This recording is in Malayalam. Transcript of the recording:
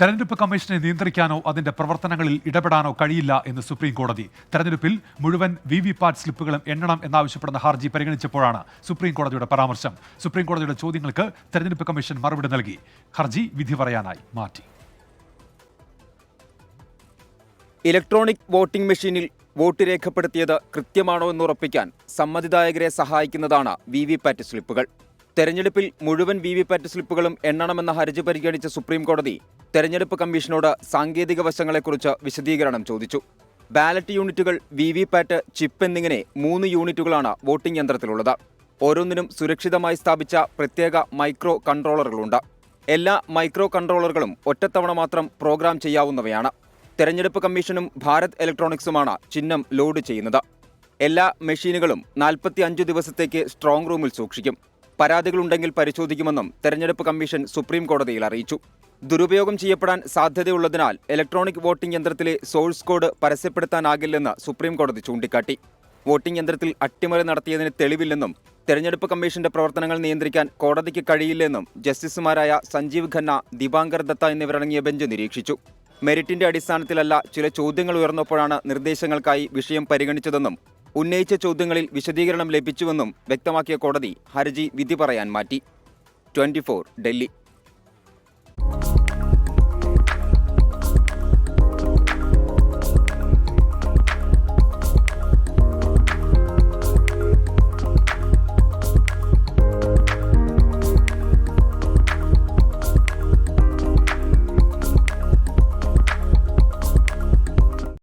തെരഞ്ഞെടുപ്പ് കമ്മീഷനെ നിയന്ത്രിക്കാനോ അതിന്റെ പ്രവർത്തനങ്ങളിൽ ഇടപെടാനോ കഴിയില്ല എന്ന് സുപ്രീം കോടതി. തെരഞ്ഞെടുപ്പിൽ മുഴുവൻ വി വി പാറ്റ് സ്ലിപ്പുകളും എണ്ണണം എന്നാവശ്യപ്പെടുന്ന ഹർജി പരിഗണിച്ചപ്പോഴാണ് സുപ്രീം കോടതിയുടെ പരാമർശം. സുപ്രീം കോടതിയുടെ ചോദ്യങ്ങൾക്ക് തെരഞ്ഞെടുപ്പ് കമ്മീഷൻ മറുപടി നൽകി. ഹർജി വിധി പറയാനായി. മാറ്റി. ഇലക്ട്രോണിക് വോട്ടിംഗ് മെഷീനിൽ വോട്ട് രേഖപ്പെടുത്തിയത് കൃത്യമാണോ എന്ന് ഉറപ്പിക്കാൻ സമ്മതിദായകരെ സഹായിക്കുന്നതാണ് വി വി പാറ്റ് സ്ലിപ്പുകൾ. തെരഞ്ഞെടുപ്പിൽ മുഴുവൻ വി വി പാറ്റ് സ്ലിപ്പുകളും എണ്ണണമെന്ന ഹർജി പരിഗണിച്ച സുപ്രീം കോടതി തെരഞ്ഞെടുപ്പ് കമ്മീഷനോട് സാങ്കേതിക വശങ്ങളെക്കുറിച്ച് വിശദീകരണം ചോദിച്ചു. ബാലറ്റ് യൂണിറ്റുകൾ വി വി പാറ്റ് ചിപ്പ് എന്നിങ്ങനെ മൂന്ന് യൂണിറ്റുകളാണ് വോട്ടിംഗ് യന്ത്രത്തിലുള്ളത്. ഓരോന്നിനും സുരക്ഷിതമായി സ്ഥാപിച്ച പ്രത്യേക മൈക്രോ കൺട്രോളറുകളുണ്ട്. എല്ലാ മൈക്രോ കൺട്രോളറുകളും ഒറ്റത്തവണ മാത്രം പ്രോഗ്രാം ചെയ്യാവുന്നവയാണ്. തെരഞ്ഞെടുപ്പ് കമ്മീഷനും ഭാരത് ഇലക്ട്രോണിക്സുമാണ് ചിഹ്നം ലോഡ് ചെയ്യുന്നത്. എല്ലാ മെഷീനുകളും നാൽപ്പത്തി അഞ്ച് ദിവസത്തേക്ക് സ്ട്രോങ് റൂമിൽ സൂക്ഷിക്കും. പരാതികളുണ്ടെങ്കിൽ പരിശോധിക്കുമെന്നും തെരഞ്ഞെടുപ്പ് കമ്മീഷൻ സുപ്രീം കോടതിയിൽ അറിയിച്ചു. ദുരുപയോഗം ചെയ്യപ്പെടാൻ സാധ്യതയുള്ളതിനാൽ ഇലക്ട്രോണിക് വോട്ടിംഗ് യന്ത്രത്തിലെ സോഴ്സ് കോഡ് പരസ്യപ്പെടുത്താനാകില്ലെന്ന് സുപ്രീം കോടതി ചൂണ്ടിക്കാട്ടി. വോട്ടിംഗ് യന്ത്രത്തിൽ അട്ടിമറി നടത്തിയതിന് തെളിവില്ലെന്നും തെരഞ്ഞെടുപ്പ് കമ്മീഷന്റെ പ്രവർത്തനങ്ങൾ നിയന്ത്രിക്കാൻ കോടതിക്ക് കഴിയില്ലെന്നും ജസ്റ്റിസുമാരായ സഞ്ജീവ് ഖന്ന ദിവാങ്കർ ദത്ത എന്നിവരടങ്ങിയ ബെഞ്ച് നിരീക്ഷിച്ചു. മെറിറ്റിന്റെ അടിസ്ഥാനത്തിലല്ല ചില ചോദ്യങ്ങൾ ഉയർന്നപ്പോഴാണ് നിർദ്ദേശങ്ങൾക്കായി വിഷയം പരിഗണിച്ചതെന്നും ഉന്നയിച്ച ചോദ്യങ്ങളിൽ വിശദീകരണം ലഭിച്ചുവെന്നും വ്യക്തമാക്കിയ കോടതി ഹർജി വിധി പറയാൻ മാറ്റി. ട്വന്റി ഡൽഹി.